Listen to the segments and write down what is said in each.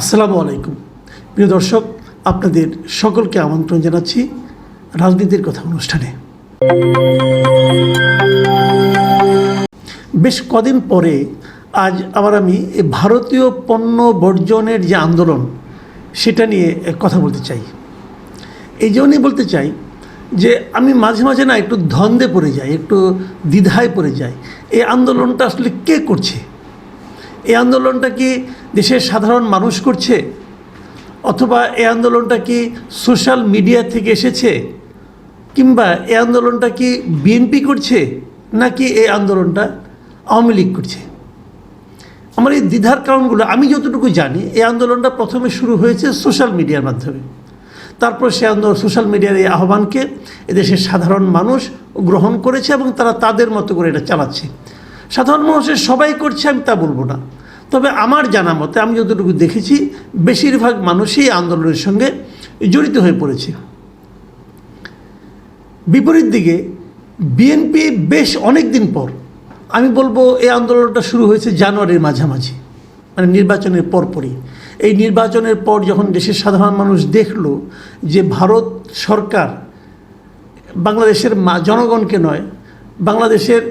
আসসালামু আলাইকুম। প্রিয় দর্শক, আপনাদের সকলকে আমন্ত্রণ জানাচ্ছি রাজনীতির কথা অনুষ্ঠানে। বেশ কদিন পরে আজ আবার আমি ভারতীয় পণ্য বর্জনের যে আন্দোলন, সেটা নিয়ে কথা বলতে চাই। এই জন্যই বলতে চাই যে আমি মাঝে মাঝে না একটু ধন্দে পড়ে যাই, একটু দ্বিধায় পড়ে যাই। এই আন্দোলনটা আসলে কে করছে? এই আন্দোলনটা কি দেশের সাধারণ মানুষ করছে? অথবা এই আন্দোলনটা কি সোশ্যাল মিডিয়া থেকে এসেছে? কিংবা এই আন্দোলনটা কি বিএনপি করছে? নাকি এই আন্দোলনটা আওয়ামী লীগ করছে? আমার এই দ্বিধার কারণগুলো, আমি যতটুকু জানি, এই আন্দোলনটা প্রথমে শুরু হয়েছে সোশ্যাল মিডিয়ার মাধ্যমে। তারপর সে আন্দোলন, সোশ্যাল মিডিয়ার এই আহ্বানকে এদেশের সাধারণ মানুষ গ্রহণ করেছে এবং তারা তাদের মতো করে এটা চালাচ্ছে। সাধারণ মানুষের সবাই করছে, আমি তা বলব না। তবে আমার জানা মতে, আমি যতটুকু দেখেছি, বেশিরভাগ মানুষই আন্দোলনের সঙ্গে জড়িত হয়ে পড়েছে। বিপরীত দিকে বিএনপি বেশ অনেক দিন পর, আমি বলব এই আন্দোলনটা শুরু হয়েছে জানুয়ারির মাঝামাঝি মানে নির্বাচনের পরপরই। এই নির্বাচনের পর যখন দেশের সাধারণ মানুষ দেখল যে ভারত সরকার বাংলাদেশের জনগণকে নয়, বাংলাদেশের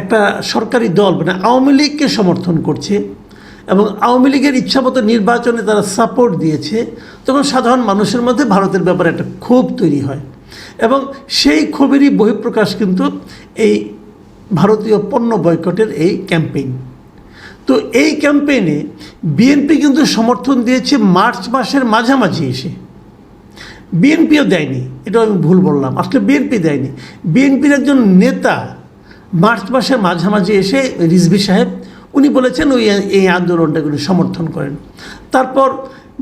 একটা সরকারি দল মানে আওয়ামী লীগকে সমর্থন করছে এবং আওয়ামী লীগের ইচ্ছামতো নির্বাচনে তারা সাপোর্ট দিয়েছে, তখন সাধারণ মানুষের মধ্যে ভারতের ব্যাপারে একটা ক্ষোভ তৈরি হয়। এবং সেই ক্ষোভেরই বহিঃপ্রকাশ কিন্তু এই ভারতীয় পণ্য বয়কটের এই ক্যাম্পেইন তো এই ক্যাম্পেইনে বিএনপি কিন্তু সমর্থন দিয়েছে মার্চ মাসের মাঝামাঝি এসে। বিএনপিও দেয়নি এটা আমি ভুল বললাম। আসলে বিএনপি দেয়নি। বিএনপির একজন নেতা মার্চ মাসের মাঝামাঝি এসে রিজভি সাহেব বলেছেন ওই এই আন্দোলনটাকে উনি সমর্থন করেন। তারপর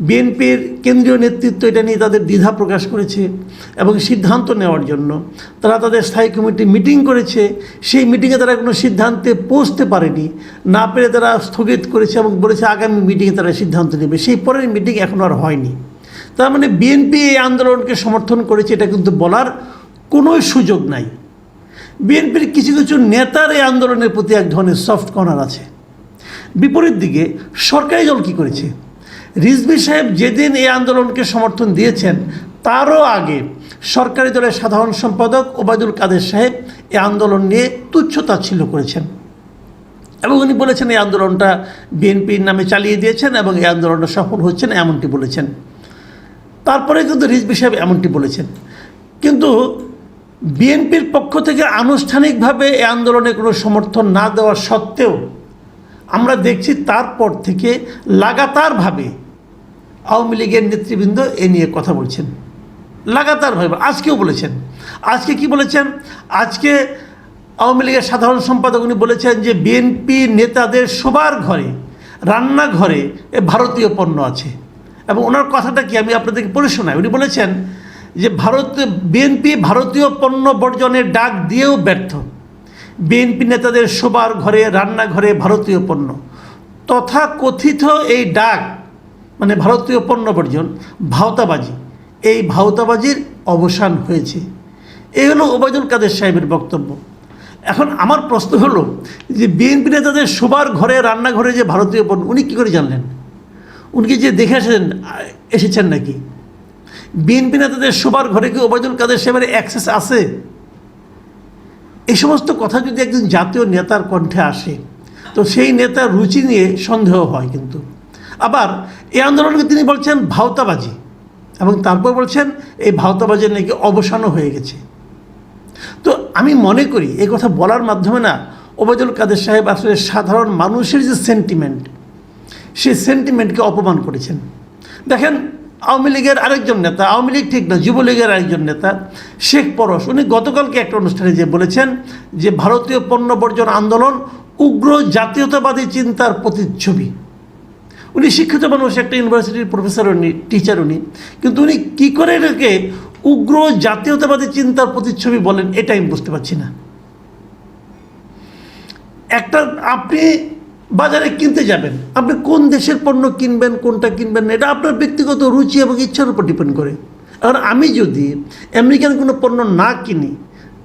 বিএনপির কেন্দ্রীয় নেতৃত্ব এটা নিয়ে তাদের দ্বিধা প্রকাশ করেছে এবং সিদ্ধান্ত নেওয়ার জন্য তারা তাদের স্থায়ী কমিটি মিটিং করেছে। সেই মিটিংয়ে তারা কোনো সিদ্ধান্তে পৌঁছতে পারেনি। না পেরে তারা স্থগিত করেছে এবং বলেছে আগামী মিটিংয়ে তারা সিদ্ধান্ত নেবে। সেই পরের মিটিং এখনও আর হয়নি। তার মানে বিএনপি এই আন্দোলনকে সমর্থন করেছে এটা কিন্তু বলার কোনো সুযোগ নাই। বিএনপির কিছু কিছু নেতার এই আন্দোলনের প্রতি এক ধরনের সফট কর্নার আছে। বিপরীত দিকে সরকারি দল কী করেছে? রিজভি সাহেব যেদিন এই আন্দোলনকে সমর্থন দিয়েছেন, তারও আগে সরকারি দলের সাধারণ সম্পাদক ওবায়দুল কাদের সাহেব এ আন্দোলন নিয়ে তুচ্ছ তাচ্ছিল্য করেছেন। এবং উনি বলেছেন এই আন্দোলনটা বিএনপির নামে চালিয়ে দিয়েছেন এবং এই আন্দোলনটা সফল হচ্ছে না এমনটি বলেছেন। তারপরে কিন্তু রিজভি সাহেব এমনটি বলেছেন। কিন্তু বিএনপির পক্ষ থেকে আনুষ্ঠানিকভাবে এই আন্দোলনে কোনো সমর্থন না দেওয়া সত্ত্বেও আমরা দেখছি তারপর থেকে লাগাতারভাবে আওয়ামী লীগের নেতৃবৃন্দ এ নিয়ে কথা বলছেন। লাগাতারভাবে, আজকেও বলেছেন। আজকে কি বলেছেন? আজকে আওয়ামী লীগের সাধারণ সম্পাদক উনি বলেছেন যে বিএনপি নেতাদের সবার ঘরে, রান্নাঘরে এ ভারতীয় পণ্য আছে। এবং ওনার কথাটা কি আমি আপনাদেরকে পড়ে শোনাই? উনি বলেছেন যে, ভারত বিএনপি ভারতীয় পণ্য বর্জনের ডাক দিয়েও ব্যর্থ। বিএনপি নেতাদের সবার ঘরে, রান্নাঘরে ভারতীয় পণ্য। তথা কথিত এই ডাক মানে ভারতীয় পণ্য বর্জন, ভাওতাবাজি, এই ভাওতাবাজির অবসান হয়েছে। এই হলো ওবায়দুল কাদের সাহেবের বক্তব্য। এখন আমার প্রশ্ন হলো যে বিএনপি নেতাদের সবার ঘরে, রান্নাঘরে যে ভারতীয় পণ্য, উনি কী করে জানলেন? উনি কি যে দেখে এসেছেন এসেছেন নাকি? বিএনপি নেতাদের সবার ঘরে কি ওবায়দুল কাদের সাহেবের অ্যাক্সেস আছে? এই সমস্ত কথা যদি একজন জাতীয় নেতার কণ্ঠে আসে, তো সেই নেতার রুচি নিয়ে সন্দেহ হয় কিন্তু। আবার এই আন্দোলনকে তিনি বলছেন ভাওতাবাজি এবং তারপর বলছেন এই ভাওতাবাজির নাকি অবসানও হয়ে গেছে। তো আমি মনে করি এই কথা বলার মাধ্যমে না ওবায়দুল কাদের সাহেব আসলে সাধারণ মানুষের যে সেন্টিমেন্ট সেই সেন্টিমেন্টকে অপমান করেছেন। দেখেন আওয়ামী লীগের আরেকজন নেতা, আওয়ামী লীগ ঠিক না, যুবলীগের আরেকজন নেতা, শেখ পরশ, উনি গতকালকে একটা অনুষ্ঠানে যে বলেছেন যে ভারতীয় পণ্য বর্জন আন্দোলন উগ্র জাতীয়তাবাদী চিন্তার প্রতিচ্ছবি। উনি শিক্ষিত মানুষ, একটা ইউনিভার্সিটির প্রফেসর উনি, টিচার উনি, কিন্তু উনি কী করে এটাকে উগ্র জাতীয়তাবাদী চিন্তার প্রতিচ্ছবি বলেন, এটা আমি বুঝতে পারছি না। একটা, আপনি বাজারে কিনতে যাবেন। আপনি কোন দেশের পণ্য কিনবেন, কোনটা কিনবেন না, এটা আপনার ব্যক্তিগত রুচি এবং ইচ্ছার উপর ডিপেন্ড করে। এখন আমি যদি আমেরিকান কোনো পণ্য না কিনি,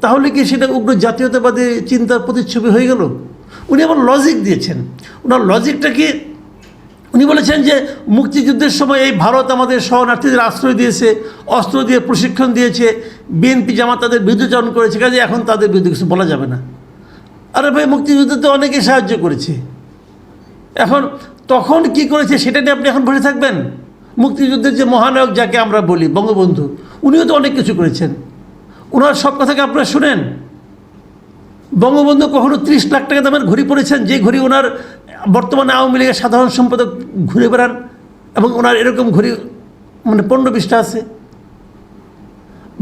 তাহলে কি সেটা উগ্র জাতীয়তাবাদী চিন্তার প্রতিচ্ছবি হয়ে গেল? উনি আবার লজিক দিয়েছেন। ওনার লজিকটা কি? উনি বলেছেন যে, মুক্তিযুদ্ধের সময় এই ভারত আমাদের শরণার্থীদের আশ্রয় দিয়েছে, অস্ত্র দিয়ে প্রশিক্ষণ দিয়েছে, বিএনপি জামাত তাদের বিরুদ্ধচারণ করেছে, কাজে এখন তাদের বিরুদ্ধে কিছু বলা যাবে না। আরে ভাই, মুক্তিযুদ্ধে তো অনেকে সাহায্য করেছে। এখন তখন কি করেছে সেটা নিয়ে আপনি এখন বসে থাকবেন? মুক্তিযুদ্ধের যে মহানায়ক যাকে আমরা বলি, বঙ্গবন্ধু, উনিও তো অনেক কিছু করেছেন। ওনার সব কথাকে আপনারা শুনেন, বঙ্গবন্ধু কখনো ত্রিশ লাখ টাকা দামের ঘড়ি পড়েছেন, যে ঘড়ি ওনার বর্তমানে আওয়ামী লীগের সাধারণ সম্পাদক ঘুরে বেড়ান, এবং ওনার এরকম ঘড়ি মানে পনেরো বিশটা আছে।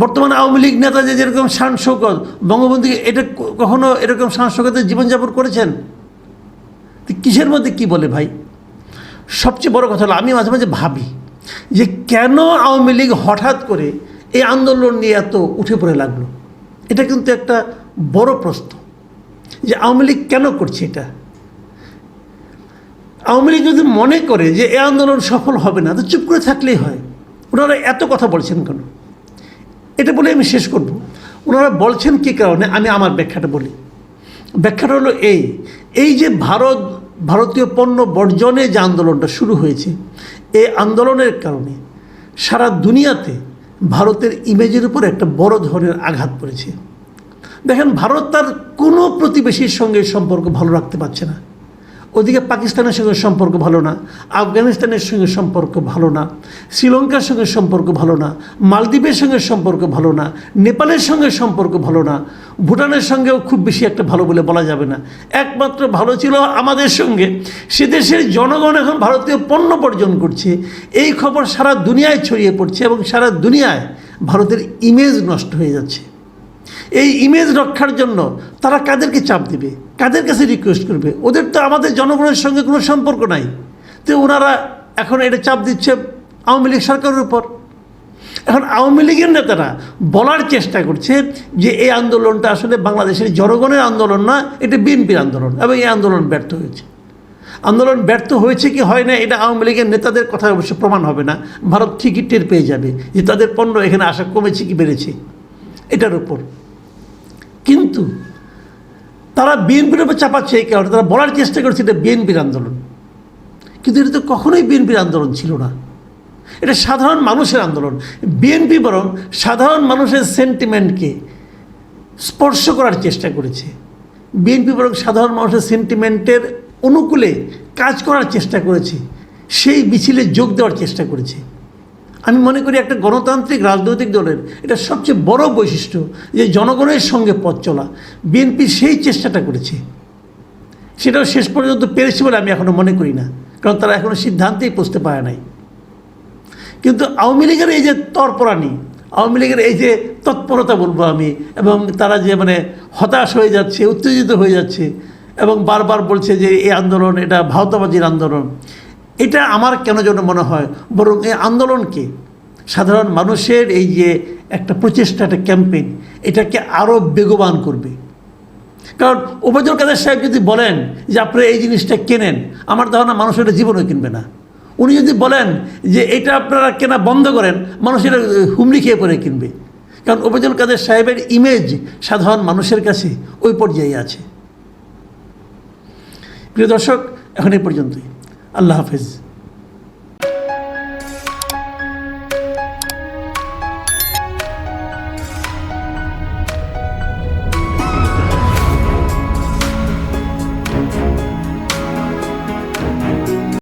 বর্তমানে আওয়ামী লীগ নেতা যে যেরকম শান শৌকত বঙ্গবন্ধু এটা কখনো এরকম শান শৌকতের জীবনযাপন করেছেন? কিসের মধ্যে কি বলে ভাই? সবচেয়ে বড় কথা হলো, আমি মাঝে মাঝে ভাবি যে কেন আওয়ামী লীগ হঠাৎ করে এই আন্দোলন নিয়ে এত উঠে পড়ে লাগল? এটা কিন্তু একটা বড় প্রশ্ন যে আওয়ামী লীগ কেন করছে এটা? আওয়ামী লীগ যদি মনে করে যে এই আন্দোলন সফল হবে না, তো চুপ করে থাকলেই হয়। ওনারা এত কথা বলছেন কেন? এটা বলে আমি শেষ করব। ওনারা বলছেন কী কারণে? আমি আমার ব্যাখ্যাটা বলি। ব্যাখ্যাটা হলো এই এই যে ভারত, ভারতীয় পণ্য বর্জনে যে আন্দোলনটা শুরু হয়েছে এই আন্দোলনের কারণে সারা দুনিয়াতে ভারতের ইমেজের উপর একটা বড় ধরনের আঘাত পড়েছে। দেখেন, ভারত তার কোনো প্রতিবেশীর সঙ্গে সম্পর্ক ভালো রাখতে পারছে না। ওদিকে পাকিস্তানের সঙ্গে সম্পর্ক ভালো না, আফগানিস্তানের সঙ্গে সম্পর্ক ভালো না, শ্রীলঙ্কার সঙ্গে সম্পর্ক ভালো না, মালদ্বীপের সঙ্গে সম্পর্ক ভালো না, নেপালের সঙ্গে সম্পর্ক ভালো না, ভুটানের সঙ্গেও খুব বেশি একটা ভালো বলে বলা যাবে না। একমাত্র ভালো ছিল আমাদের সঙ্গে। সে দেশের জনগণ এখন ভারতীয় পণ্য বর্জন করছে। এই খবর সারা দুনিয়ায় ছড়িয়ে পড়ছে এবং সারা দুনিয়ায় ভারতের ইমেজ নষ্ট হয়ে যাচ্ছে। এই ইমেজ রক্ষার জন্য তারা কাদেরকে চাপ দিবে? কাদের কাছে রিকোয়েস্ট করবে? ওদের তো আমাদের জনগণের সঙ্গে কোনো সম্পর্ক নাই। তো ওনারা এখন এটা চাপ দিচ্ছে আওয়ামী লীগ সরকারের উপর। এখন আওয়ামী লীগের নেতারা বলার চেষ্টা করছে যে এই আন্দোলনটা আসলে বাংলাদেশের জনগণের আন্দোলন না, এটা বিএনপির আন্দোলন এবং এই আন্দোলন ব্যর্থ হয়েছে। আন্দোলন ব্যর্থ হয়েছে কি হয় না, এটা আওয়ামী লীগের নেতাদের কথা অবশ্য প্রমাণ হবে না। ভারত ঠিকই টের পেয়ে যাবে যে তাদের পণ্য এখানে আসা কমেছে কি বেড়েছে। এটার উপর। কিন্তু তারা বিএনপির উপর চাপাচ্ছে এই কারণে, তারা বলার চেষ্টা করছে এটা বিএনপির আন্দোলন। কিন্তু এটা তো কখনোই বিএনপির আন্দোলন ছিল না। এটা সাধারণ মানুষের আন্দোলন। বিএনপি বরং সাধারণ মানুষের সেন্টিমেন্টকে স্পর্শ করার চেষ্টা করেছে। বিএনপি বরং সাধারণ মানুষের সেন্টিমেন্টের অনুকূলে কাজ করার চেষ্টা করেছে। সেই মিছিলে যোগ দেওয়ার চেষ্টা করেছে। আমি মনে করি একটা গণতান্ত্রিক রাজনৈতিক দলের এটা সবচেয়ে বড় বৈশিষ্ট্য যে জনগণের সঙ্গে পথ চলা। বিএনপি সেই চেষ্টাটা করেছে। সেটাও শেষ পর্যন্ত পেরেছে বলে আমি এখনও মনে করি না। কারণ তারা এখনও সিদ্ধান্তেই পৌঁছতে পারে নাই। কিন্তু আওয়ামী লীগের এই যে তরপরানি আওয়ামী লীগের এই যে তৎপরতা বলব আমি, এবং তারা যে মানে হতাশ হয়ে যাচ্ছে, উত্তেজিত হয়ে যাচ্ছে, এবং বারবার বলছে যে এই আন্দোলন, এটা ভারতবাজির আন্দোলন এটা আমার কেন যেন মনে হয়? বরং এই আন্দোলনকে সাধারণ মানুষের এই যে একটা প্রচেষ্টা, একটা ক্যাম্পেইন, এটাকে আরও বেগবান করবে। কারণ ওবায়দুল কাদের সাহেব যদি বলেন যে আপনারা এই জিনিসটা কেনেন? আমার ধারণা মানুষ এটা জীবনও কিনবে না। উনি যদি বলেন যে, এটা আপনারা কেনা বন্ধ করেন, মানুষ এটা হুমড়ি খেয়ে পরে কিনবে। কারণ ওবায়দুল কাদের সাহেবের ইমেজ সাধারণ মানুষের কাছে ওই পর্যায়ে আছে। প্রিয় দর্শক, এখন এই পর্যন্তই। আল্লাহ হাফেজ।